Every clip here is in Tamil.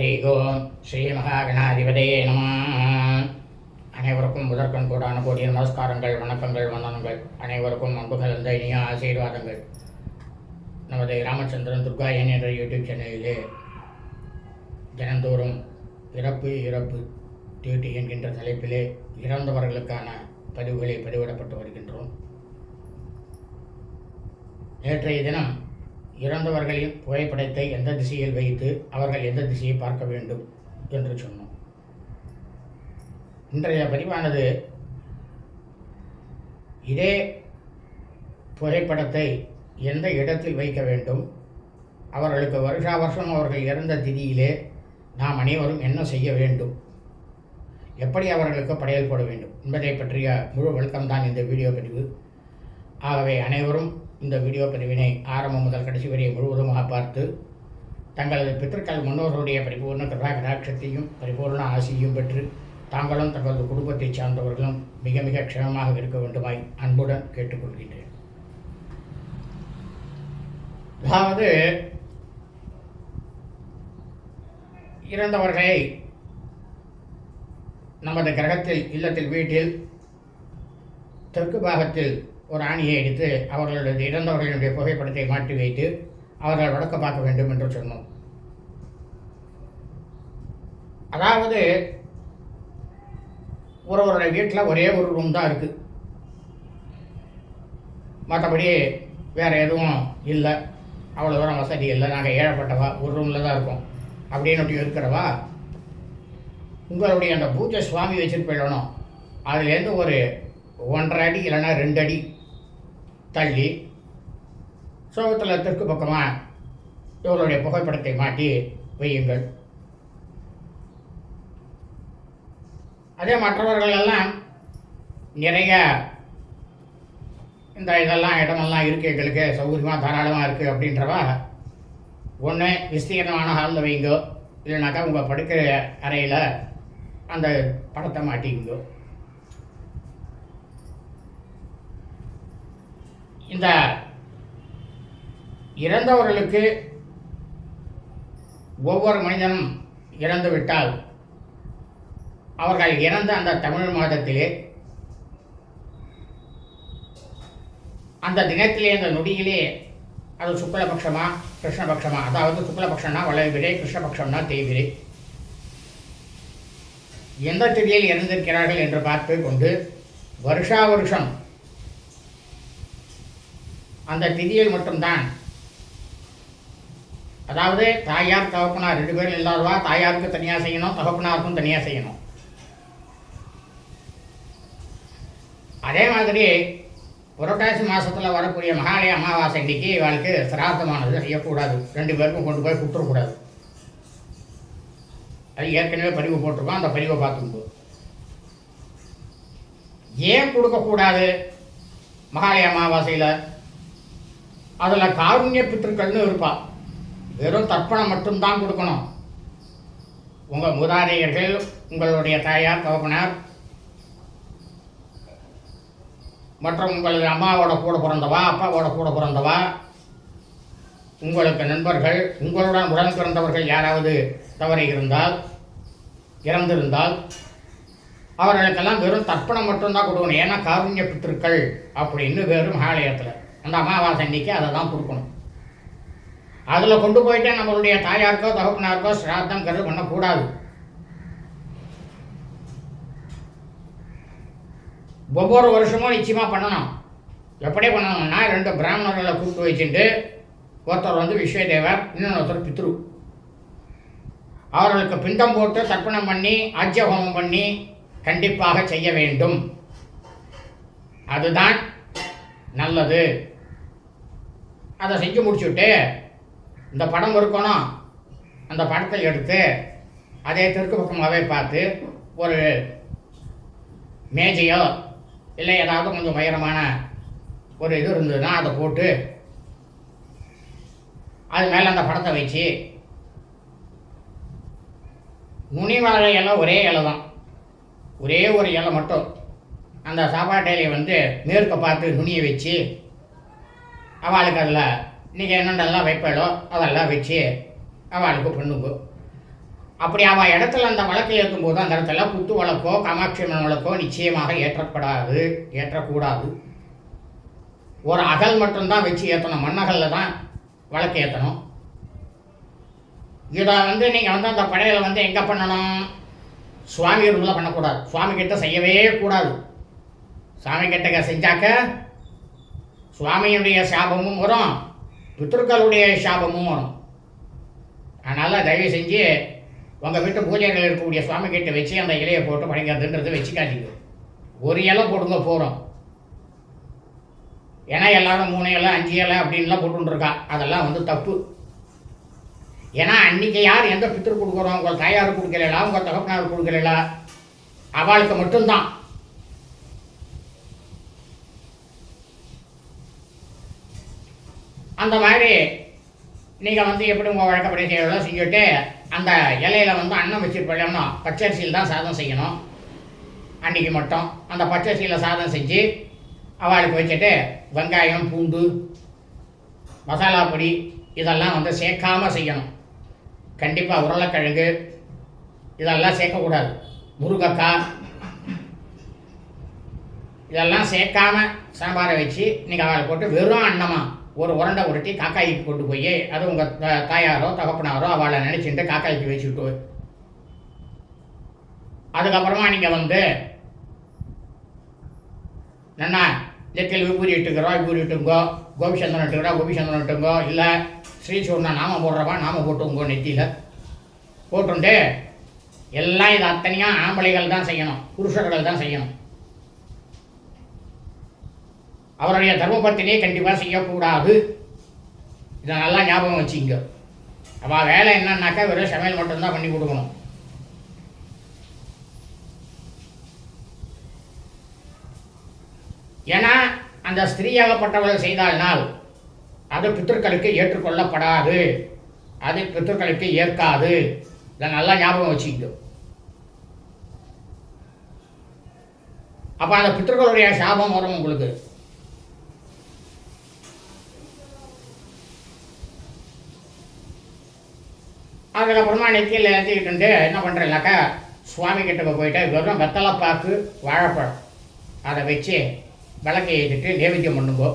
ஹரி ஓம் ஸ்ரீ மகாகணாதிபதியே நம. அனைவருக்கும் முதற்கண் கூடான கூடிய நமஸ்காரங்கள் வணக்கங்கள் வந்தனங்கள். அனைவருக்கும் அன்பு கலந்த இனிய ஆசீர்வாதங்கள். நமது ராமச்சந்திரன் துர்காயன் என்ற யூடியூப் சேனலிலே தினந்தோறும் பிறப்பு இறப்பு டியூட்டி என்கின்ற தலைப்பிலே இறந்தவர்களுக்கான பதிவுகளை பதிவிடப்பட்டு வருகின்றோம். நேற்றைய தினம் இறந்தவர்களின் புகைப்படத்தை எந்த திசையில் வைத்து அவர்கள் எந்த திசையை பார்க்க வேண்டும் என்று சொன்னோம். இன்றைய பதிவானது இதே புகைப்படத்தை எந்த இடத்தில் வைக்க வேண்டும்? அவர்களுக்கு வருஷா வருஷம் அவர்கள் இறந்த திதியிலே நாம் அனைவரும் என்ன செய்ய வேண்டும்? எப்படி அவர்களுக்கு படையல் போட வேண்டும்? என்பதை பற்றிய முழு விளக்கம்தான் இந்த வீடியோ பதிவு. ஆகவே அனைவரும் இந்த வீடியோ பதிவினை ஆரம்பம் முதல் கடைசி வரை முழுவதுமாக பார்த்து தங்களது பித்தர்கள் முன்னோர்களுடைய பரிபூர்ண கிருபா கடாட்சத்தையும் பரிபூர்ண ஆசையும் பெற்று தாங்களும் தங்களது குடும்பத்தைச் சார்ந்தவர்களும் மிக மிக க்ஷமமாக இருக்க வேண்டுமாய் அன்புடன் கேட்டுக்கொள்கின்றேன். அதாவது இறந்தவர்களை நமது கிரகத்தில் இல்லத்தில் வீட்டில் தெற்கு பாகத்தில் ஒரு ஆணியை எடுத்து அவர்களுடைய இறந்தவர்களுடைய புகைப்படத்தை மாட்டி வைத்து அவர்கள் வடக்க பார்க்க வேண்டும் என்று சொன்னோம். அதாவது ஒருவருடைய வீட்டில் ஒரே ஒரு ரூம் தான் இருக்குது மற்றபடி வேறு எதுவும் இல்லை. அவ்வளோ தூரம் வசதி இல்லை. நாங்கள் ஏழப்பட்டவா? ஒரு ரூமில் தான் இருக்கோம். அப்படின்னு இருக்கிறவா? உங்களுடைய அந்த பூஜை சுவாமி வச்சுருப்பிடணும் அதுலேருந்து ஒரு ஒன்றரை அடி இல்லைன்னா ரெண்டு அடி தள்ளி சோகத்தில் தெற்கு பக்கமாக இவர்களுடைய புகைப்படத்தை மாட்டி வையுங்கள். அதே மற்றவர்கள் எல்லாம் நிறைய இந்த இதெல்லாம் இடமெல்லாம் இருக்குது எங்களுக்கு சௌகரியமாக தாராளமாக இருக்குது அப்படின்றவா? ஒன்று விஸ்தீர்ணமான ஹாலில் வைங்கோ இல்லைனாக்கா உங்கள் படுக்கிற அறையில் அந்த படத்தை மாட்டிங்கோ இந்த இறந்தவர்களுக்கு ஒவ்வொரு மனிதனும் இறந்து விட்டால் அவர்கள் இறந்த அந்த தமிழ் மாதத்திலே அந்த தினத்திலே அந்த நொடியிலே அது சுக்லபக்ஷமா கிருஷ்ணபக்ஷமா அதாவது சுக்லபக்ஷம்னா வளர்கிறே கிருஷ்ணபக்ஷம்னா தேய்பிரை எந்த திதியில் இறந்திருக்கிறார்கள் என்று பார்த்து கொண்டு வருஷா வருஷம் அந்த திதியில் மட்டும்தான். அதாவது தாயார் தகப்பனார் ரெண்டு பேரும் இல்லாதவா? தாயாருக்கு தனியாக செய்யணும் தகப்பனாருக்கும் தனியாக செய்யணும். அதே மாதிரி புரட்டாசி மாதத்தில் வரக்கூடிய மகாலய அமாவாசை இன்றைக்கி இவளுக்கு சிரார்த்தமானது செய்யக்கூடாது. ரெண்டு பேருக்கும் கொண்டு போய் குட்டுறக்கூடாது அது ஏற்கனவே பதிவு போட்டிருக்கோம் அந்த பதிவை பார்த்துக்கோ ஏன் கொடுக்கக்கூடாது? மகாலய அமாவாசையில் அதில் காருண்ய பித்திருக்கள்னு இருப்பா. வெறும் தர்ப்பணம் மட்டும்தான் கொடுக்கணும். உங்கள் மூதாதையர்கள் உங்களுடைய தாயார் தகப்பனார் மற்றும் உங்களது அம்மாவோட கூட பிறந்தவா அப்பாவோட கூட பிறந்தவா உங்களுக்கு நண்பர்கள் உங்களுடன் உடன் பிறந்தவர்கள் யாராவது தவறி இருந்தால் இறந்திருந்தால் அவர்களுக்கெல்லாம் வெறும் தர்ப்பணம் மட்டும்தான் கொடுக்கணும். ஏன்னா காருண்ய பித்திருக்கள் அப்படின்னு வெறும் ஆலயத்தில். அந்த அமாவாசை அன்னைக்கு அதை தான் கொடுக்கணும். அதில் கொண்டு போயிட்டு நம்மளுடைய தாயாருக்கோ தகப்பனாருக்கோ சிராத்தம் கரு பண்ணக்கூடாது. ஒவ்வொரு வருஷமும் நிச்சயமாக பண்ணணும். எப்படி பண்ணணும்னா ரெண்டு பிராமணர்களை கூப்பிட்டு வச்சுட்டு ஒருத்தர் வந்து விஸ்வதேவர் இன்னொருத்தர் பித்ரு. அவர்களுக்கு பிண்டம் போட்டு தர்ப்பணம் பண்ணி ஆஜ்யஹோமம் பண்ணி கண்டிப்பாக செய்ய வேண்டும். அதுதான் நல்லது. அதை செஞ்சு முடிச்சுட்டு இந்த படம் இருக்கணும். அந்த படத்தை எடுத்து அதே தெற்கு பக்கமாகவே பார்த்து ஒரு மேஜையோ இல்லை ஏதாவது கொஞ்சம் உயரமான ஒரு இது இருந்ததுன்னா அதை போட்டு அது மேலே அந்த படத்தை வச்சு நுனி வாழை இலை ஒரே இலை தான். ஒரே ஒரு இலை மட்டும். அந்த சாப்பாட்டு இலையை வந்து மேற்க பார்த்து நுனியை வச்சு அவளுக்கு அதில் நீங்கள் என்னென்னலாம் வைப்பாளோ அதெல்லாம் வச்சு அவளுக்கு பண்ணுங்க. அப்படி அவள் இடத்துல அந்த வழக்கு ஏற்றும் போது அந்த இடத்துல குத்து வழக்கோ காமாட்சி அம்மன் வழக்கோ நிச்சயமாக ஏற்றப்படாது ஏற்றக்கூடாது. ஒரு அகல் மட்டும்தான் வச்சு ஏற்றணும் மண்ணகலில் தான் வழக்கு ஏற்றணும் இதை வந்து நீங்கள் வந்து அந்த படையில் வந்து எங்கே பண்ணணும்? சுவாமி உள்ளே பண்ணக்கூடாது. சுவாமி கிட்ட செய்யவே கூடாது. சாமி கிட்ட செஞ்சாக்க சுவாமியுடைய சாபமும் வரும் பித்ருக்களுடைய சாபமும் வரும். அதனால் தயவு செஞ்சு உங்கள் வீட்டு பூஜைகள் இருக்கக்கூடிய சுவாமி கிட்ட வச்சு அந்த இலையை போட்டு படைக்கிறதுன்றது வச்சுக்காதீங்க. ஒரு இலை போடுங்க போகிறோம் ஏன்னா எல்லாரும் மூணு இலை அஞ்சு இலை அப்படின்லாம் போட்டுருக்கா. அதெல்லாம் வந்து தப்பு. ஏன்னா அன்றைக்கி யார் எந்த பித்தர் கொடுக்குறோம்? உங்கள் தாயார் கொடுக்கல உங்கள் தகப்பனார் கொடுக்கல அவளுக்கு மட்டும்தான். அந்த மாதிரி நீங்கள் வந்து எப்படி உங்கள் வழக்கப்படி செய்யறதோ செஞ்சுட்டு அந்த இலையில வந்து அன்னம் வச்சுருப்போம்னா பச்சரிசியில் தான் சாதம் செய்யணும். அன்னைக்கு மட்டும் அந்த பச்சரிசியில் சாதம் செஞ்சு அவளுக்கு வச்சுட்டு வெங்காயம் பூண்டு மசாலா பொடி இதெல்லாம் வந்து சேர்க்காம செய்யணும். கண்டிப்பாக உருளைக்கிழங்கு இதெல்லாம் சேர்க்கக்கூடாது. முருங்கக்காய் இதெல்லாம் சேர்க்காம சாம்பாரை வச்சு நீங்கள் அவளை போட்டு வெறும் அன்னமாக ஒரு உரண்டை உருட்டி காக்காய்க்கு கொண்டு போய் அது உங்கள் தாயாரோ தகப்பனாரோ அவளை நினச்சிட்டு காக்காய்க்கு வச்சுட்டு அதுக்கப்புறமா நீங்கள் வந்து நன்னா நெத்தியில் விபூரி இட்டுக்கிறோம் விபூரி இட்டுங்கோ கோபிச்சந்திரன் இட்டுக்கிறோம் கோபிச்சந்திரன் இட்டுங்கோ இல்லை ஸ்ரீசூர்ணா நாம போடுறவா நாம போட்டுங்கோ நெத்தியில். போட்டுண்டு எல்லாம் இது அத்தனையும் ஆம்பளைகள் தான் செய்யணும் புருஷர்கள் தான் செய்யணும். அவருடைய தர்மபத்தினியை கண்டிப்பாக செய்யக்கூடாது. இதை நல்லா ஞாபகம் வச்சுங்க. அவள் வேலை என்னன்னாக்கா வெறும் சமையல் மட்டும்தான் பண்ணி கொடுக்கணும். ஏன்னா அந்த ஸ்திரீயாகப்பட்டவர்கள் செய்தால்னால் அது பித்தர்களுக்கு ஏற்றுக்கொள்ளப்படாது. அது பித்தர்களுக்கு ஏற்காது. இதை நல்லா ஞாபகம் வச்சுக்கோ அப்போ அந்த பித்தர்களுடைய சாபம் வரும் உங்களுக்கு. அதுக்கப்புறமா நெத்தியில் ஏற்றிக்கிட்டு என்ன பண்ணுறேன்னாக்கா சுவாமி கிட்டக்க போயிட்டு வெறும் வெத்தலைப்பாக்கு வாழைப்பழம் அதை வச்சு விளக்கை ஏற்றிட்டு நேவேத்தியம் பண்ணுங்கோ.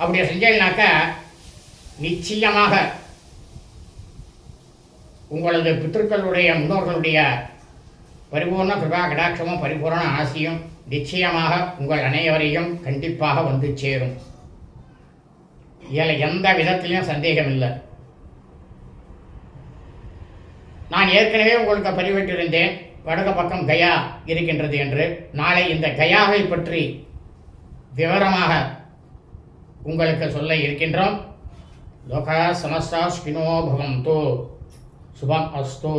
அப்படி செஞ்சீங்கனாக்கா நிச்சயமாக உங்களது பித்திருக்களுடைய முன்னோர்களுடைய பரிபூர்ண கிருபா கடாட்சமும் பரிபூர்ண ஆசியும் நிச்சயமாக உங்கள் அனைவரையும் கண்டிப்பாக வந்து சேரும். இதில் எந்த விதத்திலையும் சந்தேகம் இல்லை நான் ஏற்கனவே உங்களுக்கு பதிவிட்டிருந்தேன் வடக்கு பக்கம் கயா இருக்கின்றது என்று. நாளை இந்த கயாவை பற்றி விவரமாக உங்களுக்கு சொல்ல இருக்கின்றோம். லோகா சமஸ்தா ஸ்பினோ பவந்தோ. சுபம் அஸ்து.